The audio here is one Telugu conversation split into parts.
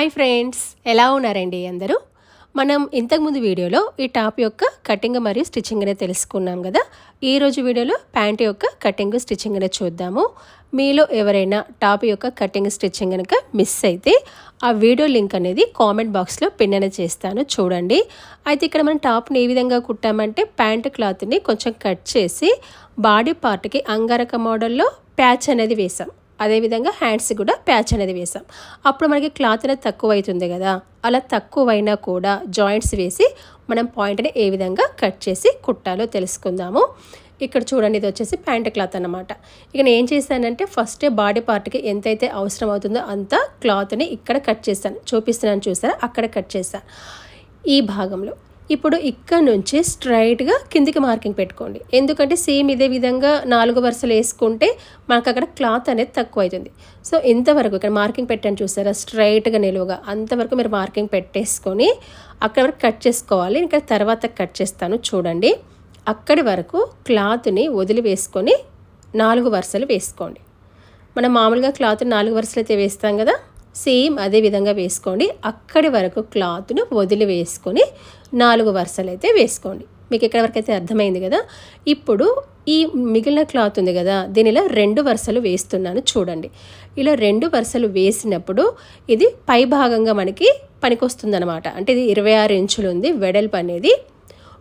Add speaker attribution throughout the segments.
Speaker 1: హాయ్ ఫ్రెండ్స్ ఎలా ఉన్నారండి అందరూ? మనం ఇంతకుముందు వీడియోలో ఈ టాప్ యొక్క కటింగ్ మరియు స్టిచ్చింగ్ అనేది తెలుసుకున్నాం కదా. ఈరోజు వీడియోలో ప్యాంట్ యొక్క కటింగ్ స్టిచ్చింగ్ అనేది చూద్దాము. మీలో ఎవరైనా టాప్ యొక్క కటింగ్ స్టిచ్చింగ్ కనుక మిస్ అయితే ఆ వీడియో లింక్ అనేది కామెంట్ బాక్స్లో పిన్ అనేది చేస్తాను చూడండి. అయితే ఇక్కడ మనం టాప్ని ఏ విధంగా కుట్టామంటే ప్యాంట్ క్లాత్ని కొంచెం కట్ చేసి బాడీ పార్ట్కి అంగారక మోడల్లో ప్యాచ్ అనేది వేసాం అదేవిధంగా హ్యాండ్స్ కూడా ప్యాచ్ అనేది వేసాం అప్పుడు మనకి క్లాత్ అనేది తక్కువ అవుతుంది కదా. అలా తక్కువైనా కూడా జాయింట్స్ వేసి మనం పాయింట్ని ఏ విధంగా కట్ చేసి కుట్టాలో తెలుసుకుందాము. ఇక్కడ చూడండి ఇది వచ్చేసి ప్యాంట్ క్లాత్ అన్నమాట. ఇక నేను ఏం చేశానంటే ఫస్ట్ బాడీ పార్ట్కి ఎంతైతే అవసరం అవుతుందో అంత క్లాత్ని ఇక్కడ కట్ చేస్తాను చూపిస్తున్నాను చూసారా? అక్కడ కట్ చేస్తాను ఈ భాగంలో ఇప్పుడు ఇక్కడ నుంచి స్ట్రైట్గా కిందికి మార్కింగ్ పెట్టుకోండి. ఎందుకంటే సేమ్ ఇదే విధంగా నాలుగు వరుసలు వేసుకుంటే మనకు అక్కడ క్లాత్ అనేది తక్కువ అవుతుంది. సో ఇంతవరకు ఇక్కడ మార్కింగ్ పెట్టాను చూసారా? స్ట్రైట్గా నిలువుగా. అంతవరకు మీరు మార్కింగ్ పెట్టేసుకొని అక్కడ వరకు కట్ చేసుకోవాలి. ఇంకా తర్వాత కట్ చేస్తాను చూడండి. అక్కడి వరకు క్లాత్ని వదిలి వేసుకొని నాలుగు వరుసలు వేసుకోండి. మనం మామూలుగా క్లాత్ నాలుగు వరుసలు అయితే వేస్తాం కదా? సేమ్ అదే విధంగా వేసుకోండి. అక్కడి వరకు క్లాత్ను వదిలి వేసుకొని నాలుగు వరుసలు అయితే వేసుకోండి. మీకు ఎక్కడి వరకు అయితే అర్థమైంది కదా? ఇప్పుడు ఈ మిగిలిన క్లాత్ ఉంది కదా? దీనిలో రెండు వరుసలు వేస్తున్నాను చూడండి. ఇలా రెండు వరుసలు వేసినప్పుడు ఇది పై భాగంగా మనకి పనికొస్తుందనమాట అంటే ఇది ఇరవై ఆరు ఇంచులు ఉంది వెడల్పు అనేది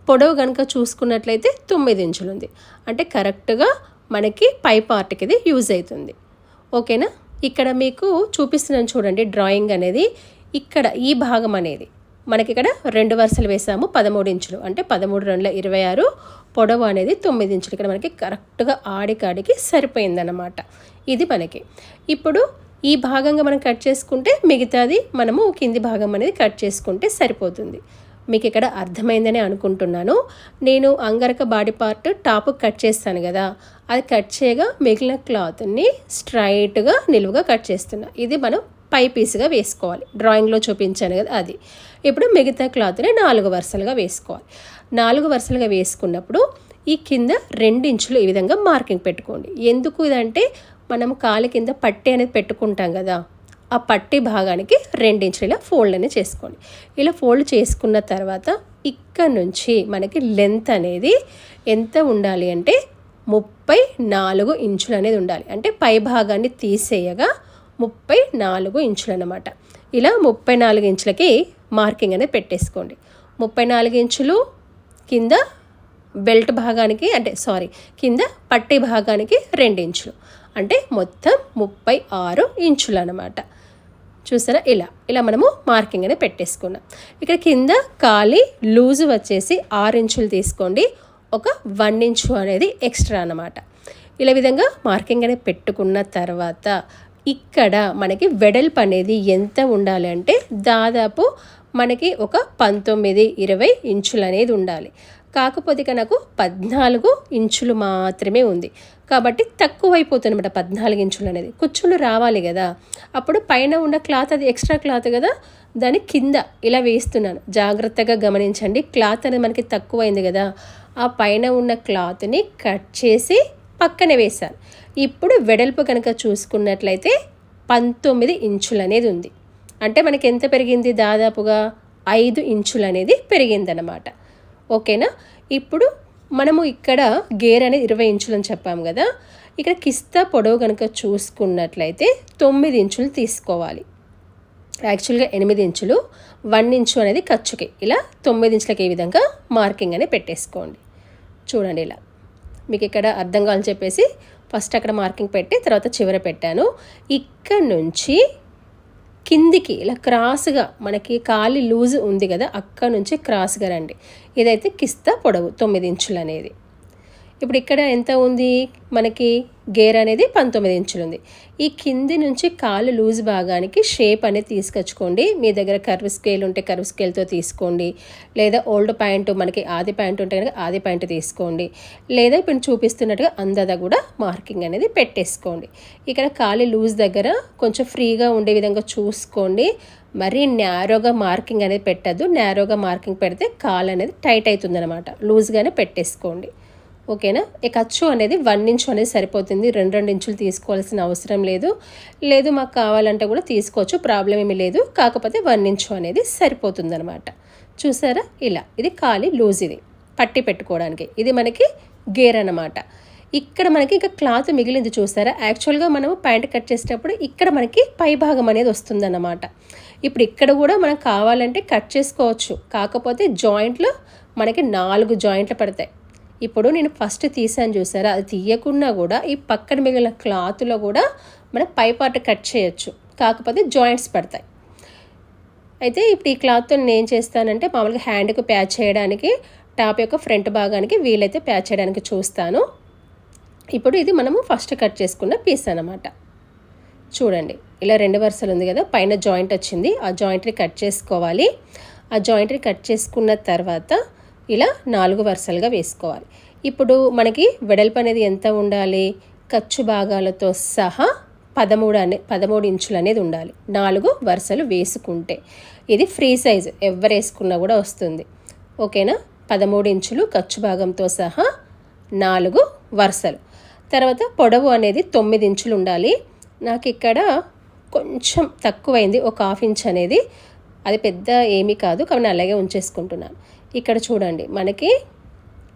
Speaker 1: పొడవు కనుక చూసుకున్నట్లయితే తొమ్మిది ఇంచులు ఉంది. అంటే కరెక్ట్గా మనకి పై పార్ట్కి ఇది యూజ్ అవుతుంది. ఓకేనా? ఇక్కడ మీకు చూపిస్తున్నాను చూడండి డ్రాయింగ్ అనేది. ఇక్కడ ఈ భాగం అనేది. మనకి ఇక్కడ రెండు వరుసలు వేసాము పదమూడు ఇంచులు. అంటే పదమూడు రెండుల ఇరవై ఆరు పొడవు అనేది తొమ్మిది ఇంచులు. ఇక్కడ మనకి కరెక్ట్గా ఆడికాడికి సరిపోయిందన్నమాట. ఇది మనకి. ఇప్పుడు ఈ భాగంగా మనం కట్ చేసుకుంటే మిగతాది మనము కింది భాగం అనేది కట్ చేసుకుంటే సరిపోతుంది. మీకు ఇక్కడ అర్థమైందని అనుకుంటున్నాను. నేను అంగరక బాడీ పార్ట్ టాప్ కట్ చేస్తాను కదా అది కట్ చేయగా మిగిలిన క్లాత్ని స్ట్రైట్గా నిలువుగా కట్ చేస్తున్నా. ఇది మనం పై పీస్గా వేసుకోవాలి. డ్రాయింగ్లో చూపించాను కదా అది. ఇప్పుడు మిగతా క్లాత్ని నాలుగు వరుసలుగా వేసుకోవాలి. నాలుగు వరుసలుగా వేసుకున్నప్పుడు ఈ కింద ఇంచులు ఈ విధంగా మార్కింగ్ పెట్టుకోండి. ఎందుకు ఇదంటే మనం కాలు కింద పట్టే అనేది పెట్టుకుంటాం కదా ఆ పట్టి భాగానికి రెండించులు ఇలా ఫోల్డ్ అనేది చేసుకోండి. ఇలా ఫోల్డ్ చేసుకున్న తర్వాత ఇక్కడ నుంచి మనకి లెంత్ అనేది ఎంత ఉండాలి అంటే ముప్పై నాలుగు ఇంచులు అనేది ఉండాలి. అంటే పై భాగాన్ని తీసేయగా ముప్పై నాలుగు ఇంచులు అనమాట ఇలా ముప్పై నాలుగు ఇంచులకి మార్కింగ్ అనేది పెట్టేసుకోండి. ముప్పై నాలుగు ఇంచులు కింద బెల్ట్ భాగానికి అంటే సారీ కింద పట్టి భాగానికి రెండు ఇంచులు. అంటే మొత్తం ముప్పై ఆరు ఇంచులు అనమాట చూసారా? ఇలా. ఇలా మనము మార్కింగ్ అనేది పెట్టేసుకున్నాం. ఇక్కడ కింద ఖాళీ లూజు వచ్చేసి ఆరు ఇంచులు తీసుకోండి. ఒక వన్ ఇంచు అనేది ఎక్స్ట్రా అనమాట ఇలా విధంగా మార్కింగ్ అనేది పెట్టుకున్న తర్వాత ఇక్కడ మనకి వెడల్పు అనేది ఎంత ఉండాలి అంటే దాదాపు మనకి ఒక పంతొమ్మిది ఇరవై ఇంచులు అనేది ఉండాలి. కాకపోతే నాకు పద్నాలుగు ఇంచులు మాత్రమే ఉంది. కాబట్టి తక్కువైపోతుందన్నమాట అనమాట పద్నాలుగు ఇంచులు అనేది. కుచ్చులు రావాలి కదా. అప్పుడు పైన ఉన్న క్లాత్ అది ఎక్స్ట్రా క్లాత్ కదా. దాని కింద ఇలా వేస్తున్నాను. జాగ్రత్తగా గమనించండి. క్లాత్ అనేది మనకి తక్కువైంది కదా. ఆ పైన ఉన్న క్లాత్ని కట్ చేసి పక్కనే వేశాను. ఇప్పుడు వెడల్పు కనుక చూసుకున్నట్లయితే పంతొమ్మిది ఇంచులు అనేది ఉంది. అంటే మనకి ఎంత పెరిగింది? దాదాపుగా ఐదు ఇంచులు అనేది పెరిగిందనమాట ఓకేనా? ఇప్పుడు మనము ఇక్కడ గేర్ అనేది ఇరవై ఇంచులు అని చెప్పాము కదా. ఇక్కడ కిస్తా పొడవు కనుక చూసుకున్నట్లయితే తొమ్మిది ఇంచులు తీసుకోవాలి. యాక్చువల్గా ఎనిమిది ఇంచులు వన్ ఇంచు అనేది ఖర్చుకి. ఇలా తొమ్మిది ఇంచులకి ఈ విధంగా మార్కింగ్ అనేది పెట్టేసుకోండి. చూడండి ఇలా. మీకు ఇక్కడ అర్థం కావాలని చెప్పేసి ఫస్ట్ అక్కడ మార్కింగ్ పెట్టి తర్వాత చివర పెట్టాను. ఇక్కడ నుంచి కిందికి ఇలా క్రాస్గా మనకి కాలి లూజ్ ఉంది కదా అక్కడ నుంచి క్రాస్గా రండి. ఇదైతే కిస్తా పొడవు తొమ్మిది ఇంచులు అనేది ఇప్పుడు ఇక్కడ ఎంత ఉంది? మనకి గేర్ అనేది పంతొమ్మిది ఇంచులు ఉంది. ఈ కింది నుంచి కాలు లూజ్ భాగానికి షేప్ అనేది తీసుకొచ్చుకోండి. మీ దగ్గర కర్వ్ స్కేల్ ఉంటే కర్వ్ స్కేల్తో తీసుకోండి. లేదా ఓల్డ్ ప్యాంటు మనకి ఆది ప్యాంట్ ఉంటే కనుక ఆది ప్యాంటు తీసుకోండి. లేదా ఇప్పుడు చూపిస్తున్నట్టుగా అందద కూడా మార్కింగ్ అనేది పెట్టేసుకోండి. ఇక్కడ కాలి లూజ్ దగ్గర కొంచెం ఫ్రీగా ఉండే విధంగా చూసుకోండి. మరీ నేరోగా మార్కింగ్ అనేది పెట్టద్దు. నేరోగా మార్కింగ్ పెడితే కాలు అనేది టైట్ అవుతుంది అనమాట లూజ్గానే పెట్టేసుకోండి. ఓకేనా? ఈ ఖర్చు అనేది వన్ ఇంచు అనేది సరిపోతుంది. రెండు రెండు ఇంచులు తీసుకోవాల్సిన అవసరం లేదు. లేదు మాకు కావాలంటే కూడా తీసుకోవచ్చు. ప్రాబ్లం ఏమీ లేదు. కాకపోతే వన్ ఇంచు అనేది సరిపోతుంది అనమాట చూసారా? ఇలా. ఇది ఖాళీ లూజ్ ఇది. పట్టి పెట్టుకోవడానికి. ఇది మనకి గేర్ అనమాట ఇక్కడ మనకి ఇంకా క్లాత్ మిగిలింది చూసారా? యాక్చువల్గా మనము ప్యాంట్ కట్ చేసేటప్పుడు ఇక్కడ మనకి పై భాగం అనేది వస్తుందన్నమాట. ఇప్పుడు ఇక్కడ కూడా మనం కావాలంటే కట్ చేసుకోవచ్చు. కాకపోతే జాయింట్లో మనకి నాలుగు జాయింట్లు పడతాయి. ఇప్పుడు నేను ఫస్ట్ తీసాను చూసారా? అది తీయకుండా కూడా ఈ పక్కన మిగిలిన క్లాత్లో కూడా మనం పై పార్ట్ కట్ చేయొచ్చు. కాకపోతే జాయింట్స్ పడతాయి. అయితే ఇప్పుడు ఈ క్లాత్తో నేను ఏం చేస్తానంటే మామూలుగా హ్యాండ్కు ప్యాచ్ చేయడానికి టాప్ యొక్క ఫ్రంట్ భాగానికి వీలైతే ప్యాచ్ చేయడానికి చూస్తాను. ఇప్పుడు ఇది మనము ఫస్ట్ కట్ చేసుకున్న పీస్ అనమాట చూడండి ఇలా రెండు వరుసలు ఉంది కదా పైన జాయింట్ వచ్చింది. ఆ జాయింట్ని కట్ చేసుకోవాలి. ఆ జాయింట్ని కట్ చేసుకున్న తర్వాత ఇలా నాలుగు వరుసలుగా వేసుకోవాలి. ఇప్పుడు మనకి వెడల్పు అనేది ఎంత ఉండాలి? ఖర్చు భాగాలతో సహా పదమూడు అనే పదమూడు ఇంచులు అనేది ఉండాలి. నాలుగు వరుసలు వేసుకుంటే ఇది ఫ్రీ సైజ్ ఎవరు వేసుకున్నా కూడా వస్తుంది. ఓకేనా? పదమూడు ఇంచులు ఖర్చు భాగంతో సహా నాలుగు వరుసలు. తర్వాత పొడవు అనేది తొమ్మిది ఇంచులు ఉండాలి. నాకు ఇక్కడ కొంచెం తక్కువైంది ఒక హాఫ్ ఇంచ్ అనేది. అది పెద్ద ఏమీ కాదు కానీ అలాగే ఉంచేసుకుంటున్నాను. ఇక్కడ చూడండి మనకి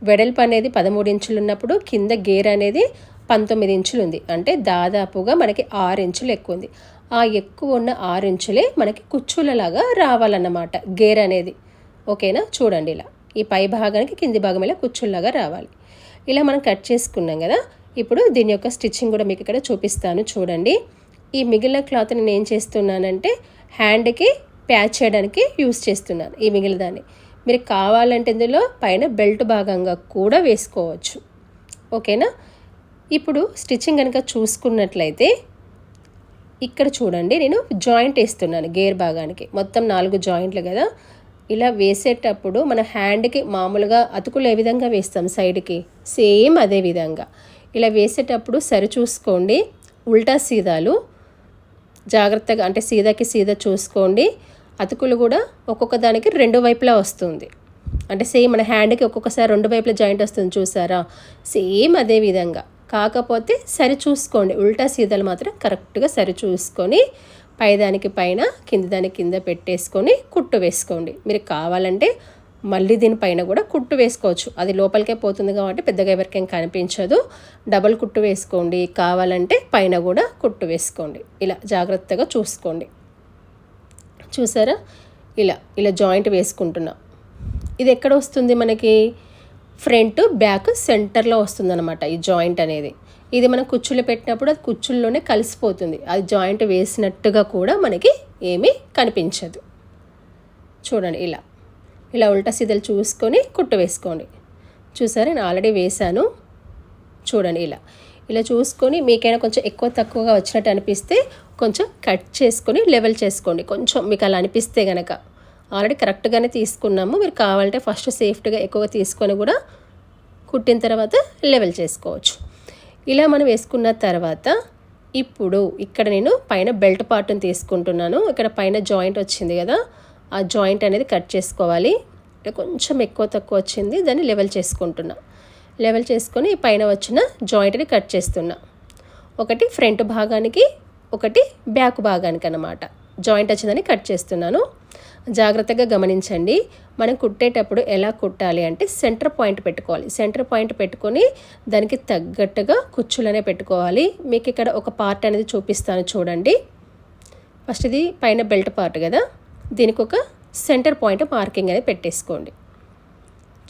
Speaker 1: వెడల్పు అనేది పదమూడు ఇంచులు ఉన్నప్పుడు కింద గేర్ అనేది పంతొమ్మిది ఇంచులు ఉంది. అంటే దాదాపుగా మనకి ఆరు ఇంచులు ఎక్కువ ఉంది. ఆ ఎక్కువ ఉన్న ఆరు ఇంచులే మనకి కుచ్చులలాగా రావాలన్నమాట గేర్ అనేది. ఓకేనా? చూడండి ఇలా. ఈ పై భాగానికి కింది భాగం ఇలా కుచ్చుల్లాగా రావాలి. ఇలా మనం కట్ చేసుకున్నాం కదా. ఇప్పుడు దీని యొక్క స్టిచ్చింగ్ కూడా మీకు ఇక్కడ చూపిస్తాను చూడండి. ఈ మిగిలిన క్లాత్ నేను ఏం చేస్తున్నానంటే హ్యాండ్కి ప్యాచ్ చేయడానికి యూస్ చేస్తున్నాను ఈ మిగిలిన దాన్ని మీరు కావాలంటే ఇందులో పైన బెల్ట్ భాగంగా కూడా వేసుకోవచ్చు. ఓకేనా? ఇప్పుడు స్టిచ్చింగ్ కనుక చూసుకున్నట్లయితే ఇక్కడ చూడండి నేను జాయింట్ వేస్తున్నాను గేర్ భాగానికి. మొత్తం నాలుగు జాయింట్లు కదా? ఇలా వేసేటప్పుడు మన హ్యాండ్కి మామూలుగా అతుకులు ఏ విధంగా వేస్తాం? సైడ్కి. సేమ్ అదే విధంగా. ఇలా వేసేటప్పుడు సరి చూసుకోండి ఉల్టా సీదాలు. జాగ్రత్తగా అంటే సీదాకి సీదా చూసుకోండి. అతుకులు కూడా ఒక్కొక్క దానికి రెండు వైపులా వస్తుంది. అంటే సేమ్ మన హ్యాండ్కి ఒక్కొక్కసారి రెండు వైపులా జాయింట్ వస్తుంది చూసారా? సేమ్ అదే విధంగా. కాకపోతే సరి చూసుకోండి. ఉల్టా సీదాలు మాత్రం కరెక్ట్గా సరి చూసుకొని పైదానికి పైన కింద దానికి కింద పెట్టేసుకొని కుట్టు వేసుకోండి. మీరు కావాలంటే మళ్ళీ దీనిపైన కూడా కుట్టు వేసుకోవచ్చు. అది లోపలికే పోతుంది కాబట్టి పెద్దగా ఎవరికేం కనిపించదు. డబల్ కుట్టు వేసుకోండి. కావాలంటే పైన కూడా కుట్టు వేసుకోండి. ఇలా జాగ్రత్తగా చూసుకోండి. చూసారా? ఇలా ఇలా జాయింట్ వేసుకుంటున్నా. ఇది ఎక్కడ వస్తుంది మనకి? ఫ్రంట్ బ్యాక్ సెంటర్లో వస్తుందన్నమాట ఈ జాయింట్ అనేది. ఇది మనం కుచ్చులు పెట్టినప్పుడు అది కుచ్చుల్లోనే కలిసిపోతుంది. అది జాయింట్ వేసినట్టుగా కూడా మనకి ఏమీ కనిపించదు. చూడండి ఇలా. ఇలా ఉల్టా సీదలు చూసుకొని కుట్టు వేసుకోండి. చూసారా? నేను ఆల్రెడీ వేశాను. చూడండి ఇలా. ఇలా చూసుకొని మీకైనా కొంచెం ఎక్కువ తక్కువగా వచ్చినట్టు అనిపిస్తే కొంచెం కట్ చేసుకొని లెవెల్ చేసుకోండి. కొంచెం మీకు అలా అనిపిస్తే కనుక ఆల్రెడీ కరెక్ట్గానే తీసుకున్నాము. మీరు కావాలంటే ఫస్ట్ సేఫ్టీగా ఎక్కువగా తీసుకొని కూడా కుట్టిన తర్వాత లెవెల్ చేసుకోవచ్చు. ఇలా మనం వేసుకున్న తర్వాత ఇప్పుడు ఇక్కడ నేను పైన బెల్ట్ పార్ట్ని తీసుకుంటున్నాను. ఇక్కడ పైన జాయింట్ వచ్చింది కదా. ఆ జాయింట్ అనేది కట్ చేసుకోవాలి. కొంచెం ఎక్కువ తక్కువ వచ్చింది. దాన్ని లెవెల్ చేసుకుంటున్నాను లెవెల్ చేసుకొని పైన వచ్చిన జాయింట్ని కట్ చేస్తున్నా. ఒకటి ఫ్రంట్ భాగానికి ఒకటి బ్యాక్ భాగానికి అనమాట జాయింట్ వచ్చిందని కట్ చేస్తున్నాను. జాగ్రత్తగా గమనించండి. మనం కుట్టేటప్పుడు ఎలా కుట్టాలి అంటే సెంటర్ పాయింట్ పెట్టుకోవాలి. సెంటర్ పాయింట్ పెట్టుకొని దానికి తగ్గట్టుగా కుచ్చులనే పెట్టుకోవాలి. మీకు ఇక్కడ ఒక పార్ట్ అనేది చూపిస్తాను చూడండి. ఫస్ట్ ఇది పైన బెల్ట్ పార్ట్ కదా. దీనికి ఒక సెంటర్ పాయింట్ మార్కింగ్ అనేది పెట్టేసుకోండి.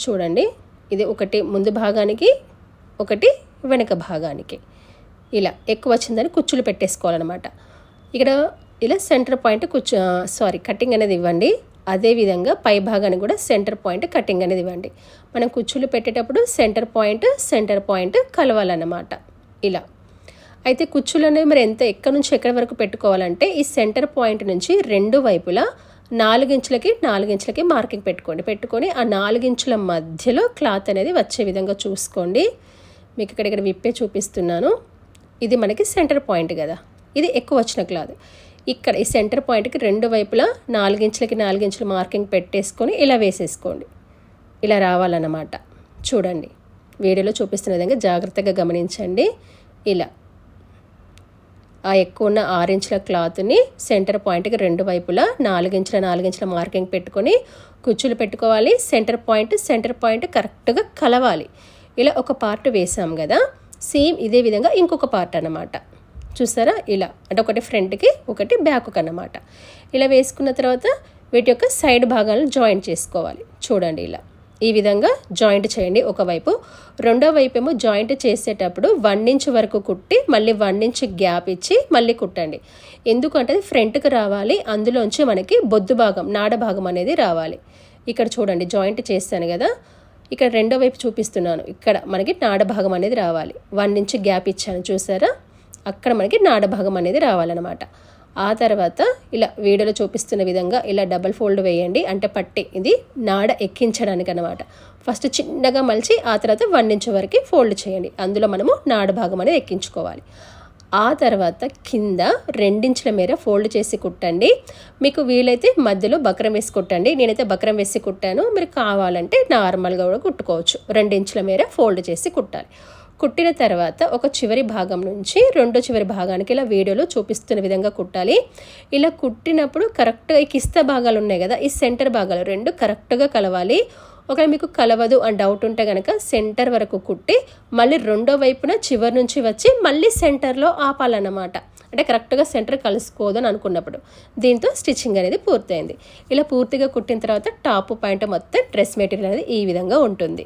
Speaker 1: చూడండి. ఇది ఒకటి ముందు భాగానికి ఒకటి వెనక భాగానికి. ఇలా ఎక్కువ వచ్చిందని కుచ్చులు పెట్టేసుకోవాలన్నమాట. ఇక్కడ ఇలా సెంటర్ పాయింట్ కుచ్చు సారీ కటింగ్ అనేది ఇవ్వండి. అదేవిధంగా పై భాగానికి కూడా సెంటర్ పాయింట్ కటింగ్ అనేది ఇవ్వండి. మనం కుచ్చులు పెట్టేటప్పుడు సెంటర్ పాయింట్ సెంటర్ పాయింట్ కలవాలన్నమాట. ఇలా. అయితే కుచ్చులు అనేవి మరి ఎంత ఎక్కడి నుంచి ఎక్కడి వరకు పెట్టుకోవాలంటే ఈ సెంటర్ పాయింట్ నుంచి రెండు వైపులా నాలుగించులకి నాలుగించులకి మార్కింగ్ పెట్టుకోండి. పెట్టుకొని ఆ నాలుగించుల మధ్యలో క్లాత్ అనేది వచ్చే విధంగా చూసుకోండి. మీకు ఇక్కడ ఇక్కడ విప్పే చూపిస్తున్నాను. ఇది మనకి సెంటర్ పాయింట్ కదా. ఇది ఎక్కువ వచ్చిన క్లాత్. ఇక్కడ ఈ సెంటర్ పాయింట్కి రెండు వైపులా నాలుగించులకి నాలుగించులు మార్కింగ్ పెట్టేసుకొని ఇలా వేసేసుకోండి. ఇలా రావాలన్నమాట. చూడండి. వీడియోలో చూపిస్తున్న విధంగా జాగ్రత్తగా గమనించండి. ఇలా. ఆ ఎక్కువ ఉన్న ఆరెంజ్ల క్లాత్ని సెంటర్ పాయింట్కి రెండు వైపులా నాలుగించుల నాలుగించుల మార్కింగ్ పెట్టుకొని కుచ్చులు పెట్టుకోవాలి. సెంటర్ పాయింట్ సెంటర్ పాయింట్ కరెక్ట్గా కలవాలి. ఇలా ఒక పార్ట్ వేసాం కదా సేమ్ ఇదే విధంగా ఇంకొక పార్ట్ అన్నమాట. చూసారా ఇలా అంటే ఒకటి ఫ్రంట్కి ఒకటి బ్యాక్కి అన్నమాట. ఇలా వేసుకున్న తర్వాత వీటి యొక్క సైడ్ భాగాలను జాయింట్ చేసుకోవాలి. చూడండి ఇలా. ఈ విధంగా జాయింట్ చేయండి ఒకవైపు రెండో వైపు ఏమో జాయింట్ చేసేటప్పుడు వన్ ఇంచ్ వరకు కుట్టి మళ్ళీ వన్ ఇంచ్ గ్యాప్ ఇచ్చి మళ్ళీ కుట్టండి. ఎందుకంటే అది ఫ్రంట్కి రావాలి అందులోంచి మనకి బొద్దు భాగం నాడ భాగం అనేది రావాలి. ఇక్కడ చూడండి జాయింట్ చేస్తాను కదా. ఇక్కడ రెండో వైపు చూపిస్తున్నాను. ఇక్కడ మనకి నాడ భాగం అనేది రావాలి. వన్ ఇంచ్ గ్యాప్ ఇచ్చాను చూసారా? అక్కడ మనకి నాడ భాగం అనేది రావాలన్నమాట. ఆ తర్వాత ఇలా వీడియోలో చూపిస్తున్న విధంగా ఇలా డబల్ ఫోల్డ్ వేయండి. అంటే పట్టి ఇది నాడ ఎక్కించడానికి అనమాట ఫస్ట్ చిన్నగా మలిచి ఆ తర్వాత వన్ ఇంచ్ వరకు ఫోల్డ్ చేయండి. అందులో మనము నాడ భాగం అనేది ఎక్కించుకోవాలి. ఆ తర్వాత కింద రెండించుల మేర ఫోల్డ్ చేసి కుట్టండి. మీకు వీలైతే మధ్యలో బక్రం వేసి కుట్టండి. నేనైతే బక్రం వేసి కుట్టాను. మీరు కావాలంటే నార్మల్గా కూడా కుట్టుకోవచ్చు. రెండించుల మేర ఫోల్డ్ చేసి కుట్టాలి. కుట్టిన తర్వాత ఒక చివరి భాగం నుంచి రెండో చివరి భాగానికి ఇలా వీడియోలో చూపిస్తున్న విధంగా కుట్టాలి. ఇలా కుట్టినప్పుడు కరెక్ట్గా ఈ కిస్త భాగాలు ఉన్నాయి కదా ఈ సెంటర్ భాగాలు రెండు కరెక్ట్గా కలవాలి. ఒకవేళ మీకు కలవదు అని డౌట్ ఉంటే కనుక సెంటర్ వరకు కుట్టి మళ్ళీ రెండో వైపున చివరి నుంచి వచ్చి మళ్ళీ సెంటర్లో ఆపాలన్నమాట. అంటే కరెక్ట్గా సెంటర్ కలుసుకోదు అని అనుకున్నప్పుడు దీంతో స్టిచ్చింగ్ అనేది పూర్తయింది. ఇలా పూర్తిగా కుట్టిన తర్వాత టాప్ పాయింట్ మొత్తం డ్రెస్ మెటీరియల్ అనేది ఈ విధంగా ఉంటుంది.